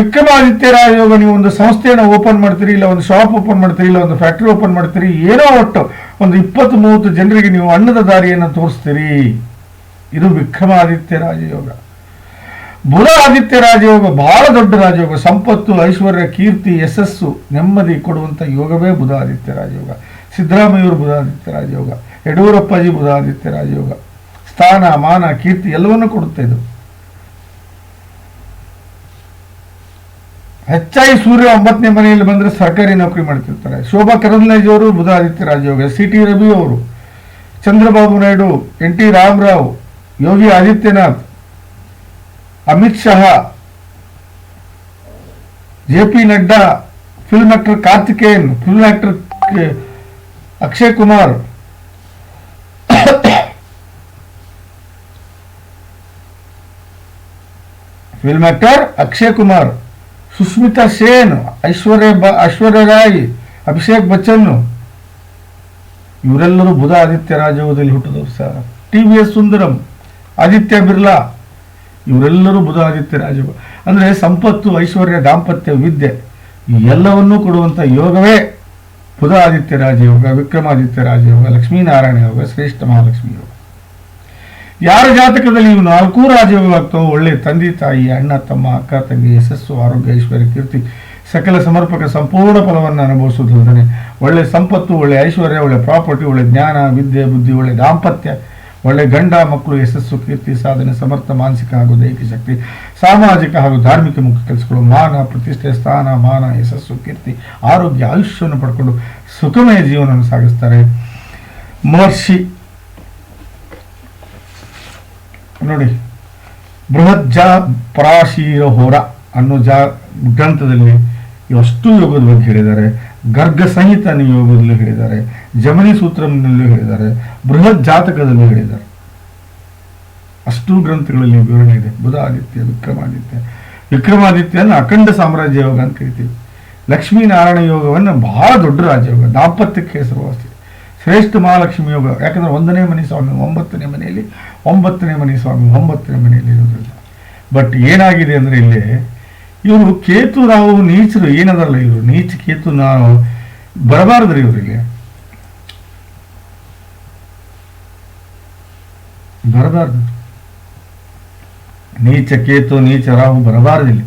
ವಿಕ್ರಮಾದಿತ್ಯ ಯೋಗ, ನೀವು ಒಂದು ಸಂಸ್ಥೆಯನ್ನು ಓಪನ್ ಮಾಡ್ತೀರಿ, ಇಲ್ಲ ಒಂದು ಶಾಪ್ ಓಪನ್ ಮಾಡ್ತೀರಿ, ಇಲ್ಲ ಒಂದು ಫ್ಯಾಕ್ಟ್ರಿ ಓಪನ್ ಮಾಡ್ತೀರಿ, ಏನೋ ಒಟ್ಟು ಒಂದು ಇಪ್ಪತ್ತು ಮೂವತ್ತು ಜನರಿಗೆ ನೀವು ಅನ್ನದ ದಾರಿಯನ್ನು ತೋರಿಸ್ತೀರಿ. ಇದು ವಿಕ್ರಮಾದಿತ್ಯ ರಾಜಯೋಗ. ಬುಧ ಆದಿತ್ಯ ರಾಜಯೋಗ ಬಹಳ ದೊಡ್ಡ ರಾಜಯೋಗ. ಸಂಪತ್ತು, ಐಶ್ವರ್ಯ, ಕೀರ್ತಿ, ಯಶಸ್ಸು, ನೆಮ್ಮದಿ ಕೊಡುವಂತ ಯೋಗವೇ ಬುಧ ಆದಿತ್ಯ ರಾಜಯೋಗ. ಸಿದ್ದರಾಮಯ್ಯವರು ಬುಧ ಆದಿತ್ಯ ರಾಜಯೋಗ. ಯಡಿಯೂರಪ್ಪಾಜಿ ಬುಧ ಆದಿತ್ಯ ರಾಜಯೋಗ. ಸ್ಥಾನ, ಮಾನ, ಕೀರ್ತಿ ಎಲ್ಲವನ್ನೂ ಕೊಡುತ್ತೆ ಇದು. ಹೆಚ್ಚಾಗಿ ಸೂರ್ಯ ಒಂಬತ್ತನೇ ಮನೆಯಲ್ಲಿ ಬಂದ್ರೆ ಸರ್ಕಾರಿ ನೌಕರಿ ಮಾಡ್ತಿರ್ತಾರೆ. ಶೋಭಾ ಕರಂದ್ಲಾಜೆ ಅವರು ಬುಧ ಆದಿತ್ಯ ರಾಜಯೋಗ. ಸಿ ಟಿ ರವಿ ಅವರು, Chandrababu Naidu, N T Rama Rao Yogi Adityanath, Amit Shah J P Nadda film actor Karthikeyan film actor Akshay Kumar. Film actor Akshay Kumar, Sushmita Sen, Aishwarya ಬ- ಐಶ್ವರ್ಯ ರಾಯ್, ಅಭಿಷೇಕ್ ಬಚ್ಚನ್. ಇವರೆಲ್ಲರೂ ಬುಧ ಆದಿತ್ಯ ರಾಜವದಲ್ಲಿ ಹುಟ್ಟಿದವರು sir. T V S Sundaram. Aditya Birla, ಇವರೆಲ್ಲರೂ ಬುಧ ಆದಿತ್ಯ ರಾಜ ಅಂದ್ರೆ ಸಂಪತ್ತು, ಐಶ್ವರ್ಯ, ದಾಂಪತ್ಯ, ವಿದ್ಯೆ ಎಲ್ಲವನ್ನೂ ಕೊಡುವಂತ ಯೋಗವೇ ಬುಧ ಆದಿತ್ಯ ರಾಜಯೋಗ ವಿಕ್ರಮಾದಿತ್ಯ ರಾಜಯೋಗ ಲಕ್ಷ್ಮೀನಾರಾಯಣ ಯೋಗ, ಶ್ರೇಷ್ಠ ಮಹಾಲಕ್ಷ್ಮಿ ಯೋಗ. ಯಾರ ಜಾತಕದಲ್ಲಿ ಇವು ನಾಲ್ಕೂ ರಾಜಯೋಗವಾಗ್ತಾವೋ ಒಳ್ಳೆ ತಂದೆ, ತಾಯಿ, ಅಣ್ಣ, ತಮ್ಮ, ಅಕ್ಕ, ತಂಗಿ, ಯಶಸ್ಸು, ಆರೋಗ್ಯ, ಐಶ್ವರ್ಯ, ಕೀರ್ತಿ, ಸಕಲ ಸಮರ್ಪಕ ಸಂಪೂರ್ಣ ಫಲವನ್ನು ಅನುಭವಿಸುವುದಲ್ಲದೆ ಒಳ್ಳೆ ಸಂಪತ್ತು, ಒಳ್ಳೆ ಐಶ್ವರ್ಯ, ಒಳ್ಳೆ ಪ್ರಾಪರ್ಟಿ, ಒಳ್ಳೆ ಜ್ಞಾನ, ವಿದ್ಯೆ, ಬುದ್ಧಿ, ಒಳ್ಳೆ ದಾಂಪತ್ಯ ಒಳ್ಳೆ ಗಂಡ ಮಕ್ಕಳು ಯಶಸ್ಸು, ಕೀರ್ತಿ, ಸಾಧನೆ, ಸಮರ್ಥ, ಮಾನಸಿಕ ಹಾಗೂ ದೈಹಿಕ ಶಕ್ತಿ, ಸಾಮಾಜಿಕ ಹಾಗೂ ಧಾರ್ಮಿಕ ಮುಖ್ಯ ಕೆಲಸಗಳು ಮಾನ ಪ್ರತಿಷ್ಠೆ, ಸ್ಥಾನ, ಮಾನ, ಯಶಸ್ಸು, ಕೀರ್ತಿ, ಆರೋಗ್ಯ, ಆಯುಷ್ಯವನ್ನು ಪಡ್ಕೊಂಡು ಸುಖಮಯ ಜೀವನವನ್ನು ಸಾಗಿಸ್ತಾರೆ. ಮಹರ್ಷಿ ನೋಡಿ ಬೃಹತ್ ಪರಾಶೀರ ಹೋರ ಅನ್ನೋ ಜಾ ಗ್ರಂಥದಲ್ಲಿ ಇವಷ್ಟು ಯೋಗದ ಬಗ್ಗೆ ಹೇಳಿದ್ದಾರೆ. ಗರ್ಗ ಸಹಿತ ಅನ್ನೋ ಯೋಗದಲ್ಲೂ ಹೇಳಿದ್ದಾರೆ. ಜಮನಿ ಸೂತ್ರನಲ್ಲೂ ಹೇಳಿದ್ದಾರೆ. ಬೃಹತ್ ಜಾತಕದಲ್ಲೂ ಹೇಳಿದ್ದಾರೆ. ಅಷ್ಟು ಗ್ರಂಥಗಳಲ್ಲಿ ವಿವರಣೆ ಇದೆ. ಬುಧ, ಆದಿತ್ಯ, ವಿಕ್ರಮಾದಿತ್ಯ. ವಿಕ್ರಮಾದಿತ್ಯನ ಅಖಂಡ ಸಾಮ್ರಾಜ್ಯ ಯೋಗ ಅಂತ ಕರಿತೀವಿ. ಲಕ್ಷ್ಮೀನಾರಾಯಣ ಯೋಗವನ್ನು ಬಹಳ ದೊಡ್ಡ ರಾಜಯೋಗ ದಾಂಪತ್ಯಕ್ಕೆ ಹೆಸರುವಾಸಿ ಶ್ರೇಷ್ಠ ಮಹಾಲಕ್ಷ್ಮಿ ಯೋಗ. ಯಾಕಂದ್ರೆ ಒಂದನೇ ಮನೆ ಸ್ವಾಮಿ, ಒಂಬತ್ತನೇ ಮನೆಯಲ್ಲಿ, ಒಂಬತ್ತನೇ ಮನೆ ಸ್ವಾಮಿ, ಒಂಬತ್ತನೇ ಮನೆಯಲ್ಲಿ ಇರೋದ್ರಿಂದ ಬಟ್ ಏನಾಗಿದೆ ಅಂದರೆ ಇಲ್ಲಿ ಇವರು ಕೇತು ನಾವು ನೀಚರು, ಏನದಲ್ಲ ಇವರು? ನೀಚ ಕೇತು ನಾವು ಬರಬಾರದ್ರಿ ಇವರಿಗೆ. ಬರಬಾರ್ದು. ನೀಚ ಕೇತು, ನೀಚ ರಾಹು ಬರಬಾರದಿಲ್ಲ.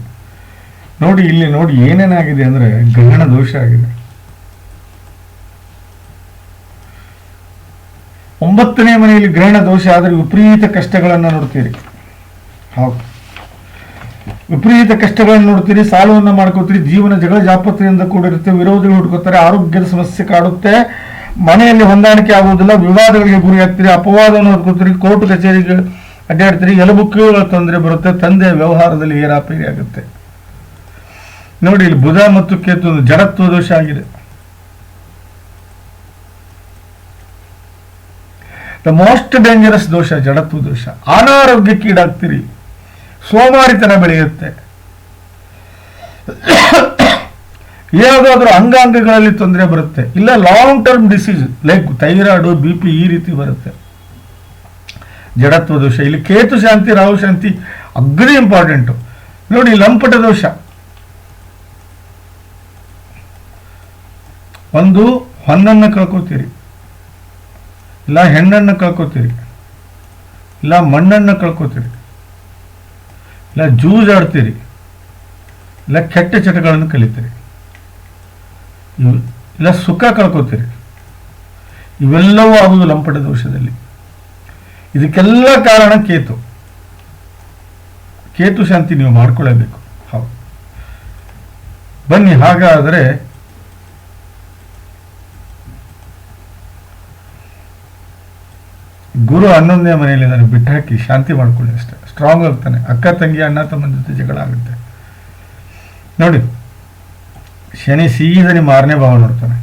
ನೋಡಿ, ಇಲ್ಲಿ ನೋಡಿ ಏನೇನಾಗಿದೆ ಅಂದ್ರೆ ಗ್ರಹಣ ದೋಷ ಆಗಿದೆ. ಒಂಬತ್ತನೇ ಮನೆಯಲ್ಲಿ ಗ್ರಹಣ ದೋಷ ಆದರೆ ವಿಪರೀತ ಕಷ್ಟಗಳನ್ನು ನೋಡ್ತೀರಿ. ಹೌದು. ವಿಪರೀತ ಕಷ್ಟಗಳನ್ನು ನೋಡ್ತೀರಿ, ಸಾಲವನ್ನು ಮಾಡ್ಕೋತೀರಿ, ಜೀವನ ಜಗಳ ಜಾಪತ್ರೆಯಿಂದ ಕೂಡಿರುತ್ತೆ, ವಿರೋಧಿಗಳು ಹುಡ್ಕೋತಾರೆ, ಆರೋಗ್ಯದ ಸಮಸ್ಯೆ ಕಾಡುತ್ತೆ, ಮನೆಯಲ್ಲಿ ಹೊಂದಾಣಿಕೆ ಆಗುವುದಿಲ್ಲ ವಿವಾದಗಳಿಗೆ ಗುರಿಯಾಗ್ತೀರಿ ಅಪವಾದವನ್ನು ಹುಡ್ಕೋತೀರಿ ಕೋರ್ಟ್ ಕಚೇರಿಗೆ ಅಡ್ಡಾಡ್ತೀರಿ ಎಲುಬುಕ್ಕುಗಳ ತೊಂದರೆ ಬರುತ್ತೆ, ತಂದೆಯ ವ್ಯವಹಾರದಲ್ಲಿ ಏರಾಪೇರಿ ಆಗುತ್ತೆ. ನೋಡಿ, ಇಲ್ಲಿ ಬುಧ ಮತ್ತು ಕೇತು ಒಂದು ಜಡತ್ವ ದೋಷ ಆಗಿದೆ. ದ ಮೋಸ್ಟ್ ಡೇಂಜರಸ್ ದೋಷ, ಜಡತ್ವ ದೋಷ. ಅನಾರೋಗ್ಯಕ್ಕೀಡಾಗ್ತೀರಿ ಸೋಮಾರಿತನ ಬೆಳೆಯುತ್ತೆ. ಯಾವುದಾದ್ರೂ ಅಂಗಾಂಗಗಳಲ್ಲಿ ತೊಂದರೆ ಬರುತ್ತೆ. ಇಲ್ಲ long term disease like thyroid B P ಈ ರೀತಿ ಬರುತ್ತೆ. ಜಡತ್ವ ದೋಷ, ಇಲ್ಲಿ ಕೇತು ಶಾಂತಿ, ರಾಹು ಶಾಂತಿ ಅಗ್ರಿ ಇಂಪಾರ್ಟೆಂಟು ನೋಡಿ, ಲಂಪಟ ದೋಷ. ಒಂದು, ಹೊನ್ನನ್ನು ಕಳ್ಕೊತೀರಿ. ಇಲ್ಲ, ಹೆಣ್ಣನ್ನು ಕಳ್ಕೋತೀರಿ. ಇಲ್ಲ, ಮಣ್ಣನ್ನು ಕಳ್ಕೊತೀರಿ. ಇಲ್ಲ ಜೂಜಾಡ್ತೀರಿ ಇಲ್ಲ ಕೆಟ್ಟ ಚಟಗಳನ್ನು ಕಲಿತೀರಿ. ಇಲ್ಲ ಸುಖ ಕಳ್ಕೊತೀರಿ. ಇವೆಲ್ಲವೂ ಆಗುವುದು ಲಂಪಟ ದೋಷದಲ್ಲಿ ಇದಕ್ಕೆಲ್ಲ ಕಾರಣ ಕೇತು. ಕೇತು ಶಾಂತಿ ನೀವು ಮಾಡ್ಕೊಳ್ಳಬೇಕು. ಹೌದು. ಬನ್ನಿ, ಹಾಗಾದರೆ ಗುರು ಹನ್ನೊಂದನೇ ಮನೆಯಲ್ಲಿ ನಾನು ಬಿಟ್ಟು ಹಾಕಿ ಶಾಂತಿ ಮಾಡ್ಕೊಳ್ಳಿ ಅಷ್ಟೇ. ಸ್ಟ್ರಾಂಗ್ ಆಗ್ತಾನೆ. ಅಕ್ಕ, ತಂಗಿ, ಅಣ್ಣ, ತಮ್ಮನ ಜೊತೆ ಜಗಳ ಆಗುತ್ತೆ ನೋಡಿ, ಶನಿ ಸೀದ ನಿಮ್ಮ ಆರನೇ ಭಾವ ನೋಡ್ತಾನೆ.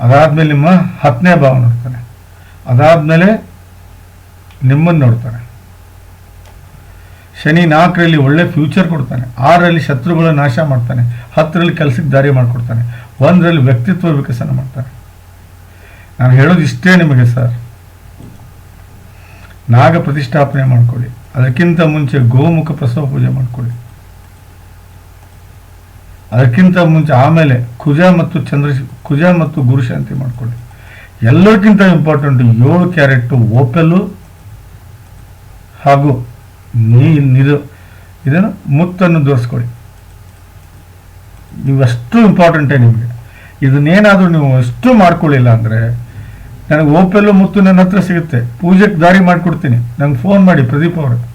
ಅದಾದಮೇಲೆ ನಿಮ್ಮ ಹತ್ತನೇ ಭಾವ ನೋಡ್ತಾನೆ. ಅದಾದ್ಮೇಲೆ ನಿಮ್ಮನ್ನು ನೋಡ್ತಾನೆ. ಶನಿ ನಾಲ್ಕರಲ್ಲಿ ಒಳ್ಳೆ ಫ್ಯೂಚರ್ ಕೊಡ್ತಾನೆ. ಆರರಲ್ಲಿ ಶತ್ರುಗಳ ನಾಶ ಮಾಡ್ತಾನೆ. ಹತ್ತರಲ್ಲಿ ಕೆಲಸಕ್ಕೆ ದಾರಿ ಮಾಡಿಕೊಡ್ತಾನೆ. ಒಂದರಲ್ಲಿ ವ್ಯಕ್ತಿತ್ವ ವಿಕಸನ ಮಾಡ್ತಾನೆ. ನಾನು ಹೇಳೋದು ಇಷ್ಟೇ ನಿಮಗೆ, ಸರ್. ನಾಗ ಪ್ರತಿಷ್ಠಾಪನೆ ಮಾಡ್ಕೊಳ್ಳಿ. ಅದಕ್ಕಿಂತ ಮುಂಚೆ ಗೋಮುಖ ಪ್ರಸವ ಪೂಜೆ ಮಾಡ್ಕೊಳ್ಳಿ ಅದಕ್ಕಿಂತ ಮುಂಚೆ ಆಮೇಲೆ ಕುಜ ಮತ್ತು ಚಂದ್ರ, ಕುಜ ಮತ್ತು ಗುರು ಶಾಂತಿ ಮಾಡ್ಕೊಳ್ಳಿ ಎಲ್ಲಕ್ಕಿಂತ ಇಂಪಾರ್ಟೆಂಟ್ ಏಳು ಕ್ಯಾರೆಟ್ ಓಪೆಲ್ಲು ಹಾಗೂ ನೀ, ನಿರು, ಇದನ್ನು ಮುತ್ತನ್ನು ತೋರಿಸ್ಕೊಳ್ಳಿ ಇವೆಷ್ಟು ಇಂಪಾರ್ಟೆಂಟೇ ನಿಮಗೆ. ಇದನ್ನೇನಾದರೂ ನೀವು ಅಷ್ಟು ಮಾಡ್ಕೊಳ್ಳಿಲ್ಲ ಅಂದರೆ ನನಗೆ ಓಪೆಲ್ಲು ಮುತ್ತು ನನ್ನ ಹತ್ರ ಸಿಗುತ್ತೆ. ಪೂಜೆಗೆ ದಾರಿ ಮಾಡಿಕೊಡ್ತೀನಿ. ನಂಗೆ ಫೋನ್ ಮಾಡಿ ಪ್ರದೀಪ್ ಅವರು.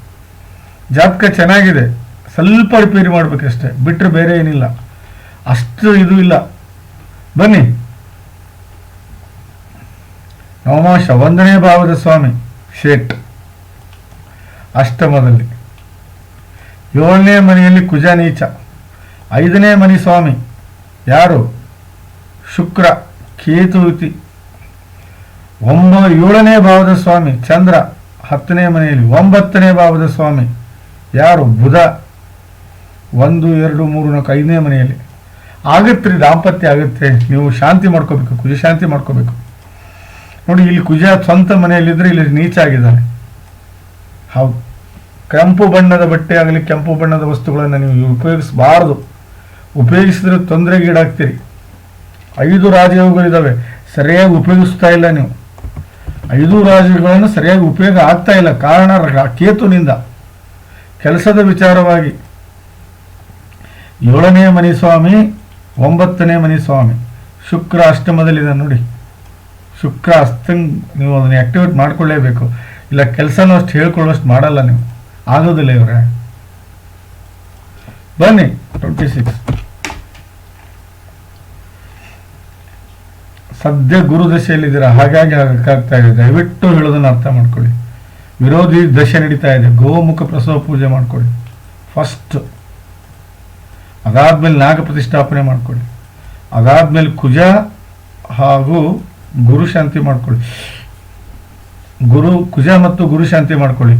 ಜಾತಕ ಚೆನ್ನಾಗಿದೆ. ಸ್ವಲ್ಪ ರಿಪೇರಿ ಮಾಡ್ಬೇಕಷ್ಟೇ. ಬಿಟ್ಟರೆ ಬೇರೆ ಏನಿಲ್ಲ. ಅಷ್ಟು ಇದು ಇಲ್ಲ. ಬನ್ನಿ. ನವಮಾಶ ಒಂದನೇ ಭಾವದ ಸ್ವಾಮಿ. ಶೇಟ್. ಅಷ್ಟಮದಲ್ಲಿ. ಏಳನೇ ಮನೆಯಲ್ಲಿ ಕುಜ ನೀಚ ಐದನೇ ಮನೆ ಸ್ವಾಮಿ. ಯಾರು? ಶುಕ್ರ. ಕೇತುವಿತಿ ಒಂಬ ಏಳನೇ ಭಾವದ ಸ್ವಾಮಿ, ಚಂದ್ರ ಹತ್ತನೇ ಮನೆಯಲ್ಲಿ, ಒಂಬತ್ತನೇ ಭಾವದ ಸ್ವಾಮಿ, ಯಾರು? ಬುಧ. ಒಂದು, ಎರಡು, ಮೂರು, ನಾಲ್ಕು, ಐದನೇ ಮನೆಯಲ್ಲಿ. ಆಗತ್ತೆ ರೀ ದಾಂಪತ್ಯ ಆಗುತ್ತೆ ನೀವು ಶಾಂತಿ ಮಾಡ್ಕೋಬೇಕು, ಕುಜ ಶಾಂತಿ ಮಾಡ್ಕೋಬೇಕು. ನೋಡಿ, ಇಲ್ಲಿ ಕುಜ ಸ್ವಂತ ಮನೆಯಲ್ಲಿದ್ದರೆ ಇಲ್ಲಿ ನೀಚ ಆಗಿದ್ದಾನೆ. ಹೌದು. ಕೆಂಪು ಬಣ್ಣದ ಬಟ್ಟೆ ಆಗಲಿ, ಕೆಂಪು ಬಣ್ಣದ ವಸ್ತುಗಳನ್ನು ನೀವು ಉಪಯೋಗಿಸಬಾರದು. ಉಪಯೋಗಿಸಿದ್ರೆ ತೊಂದರೆಗೀಡಾಗ್ತೀರಿ. ಐದು ರಾಜಯೋಗಗಳಿದ್ದಾವೆ ಸರಿಯಾಗಿ ಉಪಯೋಗಿಸ್ತಾ ಇಲ್ಲ ನೀವು. ಐದು ರಾಜ್ಯಗಳನ್ನು ಸರಿಯಾಗಿ ಉಪಯೋಗ ಆಗ್ತಾ ಇಲ್ಲ ಕಾರಣ ಕೇತುನಿಂದ. ಕೆಲಸದ ವಿಚಾರವಾಗಿ, ಏಳನೇ ಮನಿ ಸ್ವಾಮಿ ಒಂಬತ್ತನೇ ಮನಿ ಸ್ವಾಮಿ ಶುಕ್ರ ಅಷ್ಟಮದಲ್ಲಿದೆ ನೋಡಿ. ಶುಕ್ರ ಅಸ್ತಂಗ್ ನೀವು ಅದನ್ನು ಆಕ್ಟಿವೇಟ್ ಮಾಡ್ಕೊಳ್ಳೇಬೇಕು. ಇಲ್ಲ, ಕೆಲಸನೂ ಅಷ್ಟು ಹೇಳ್ಕೊಳ್ಳೋಷ್ಟು ಮಾಡಲ್ಲ ನೀವು. ಆಗೋದಿಲ್ಲ ಇವರೇ. ಬನ್ನಿ ಟ್ವೆಂಟಿ ಸಿಕ್ಸ್ ಸದ್ಯ ಗುರು ದಶೆಯಲ್ಲಿದ್ದೀರಾ? ಹಾಗಾಗಿ ಹಾಗಾಗ್ತಾ ಇದೆ ದಯವಿಟ್ಟು ಹೇಳೋದನ್ನ ಅರ್ಥ ಮಾಡ್ಕೊಳ್ಳಿ. ವಿರೋಧಿ ದಶೆ ನಡೀತಾ ಇದೆ. ಗೋಮುಖ ಪ್ರಸವ ಪೂಜೆ ಮಾಡ್ಕೊಳ್ಳಿ. ಫಸ್ಟ್ ಅದಾದ್ಮೇಲೆ ನಾಗ ಪ್ರತಿಷ್ಠಾಪನೆ ಮಾಡ್ಕೊಳ್ಳಿ. ಅದಾದ್ಮೇಲೆ ಕುಜ ಹಾಗೂ ಗುರು ಶಾಂತಿ ಮಾಡ್ಕೊಳ್ಳಿ. ಗುರು, ಕುಜ ಮತ್ತು ಗುರು ಶಾಂತಿ ಮಾಡ್ಕೊಳ್ಳಿ.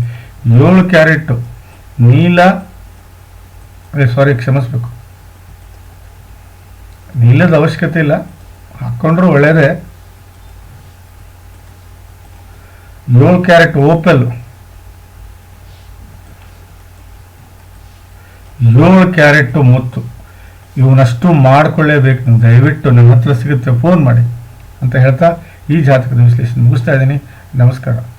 ಏಳು ಕ್ಯಾರೆಟ್. ನೀಲ ಸಾರಿ ಕ್ಷಮಿಸ್ಬೇಕು. ನೀಲದ ಅವಶ್ಯಕತೆ ಇಲ್ಲ. ಹಾಕೊಂಡ್ರು ಒಳ್ಳೇದೇ. ಏಳು ಕ್ಯಾರೆಟ್ ಓಪೆಲ್ ಏಳು ಕ್ಯಾರೆಟ್ ಮುತ್ತು. ಇವನಷ್ಟು ಮಾಡ್ಕೊಳ್ಳೇಬೇಕು. ನೀವು ದಯವಿಟ್ಟು ನಿಮ್ಮ ಹತ್ರ ಸಿಗುತ್ತೆ ಫೋನ್ ಮಾಡಿ. ಅಂತ ಹೇಳ್ತಾ ಈ ಜಾತಕದ ವಿಶ್ಲೇಷಣೆ ಮುಗಿಸ್ತಾ ಇದ್ದೀನಿ. ನಮಸ್ಕಾರ.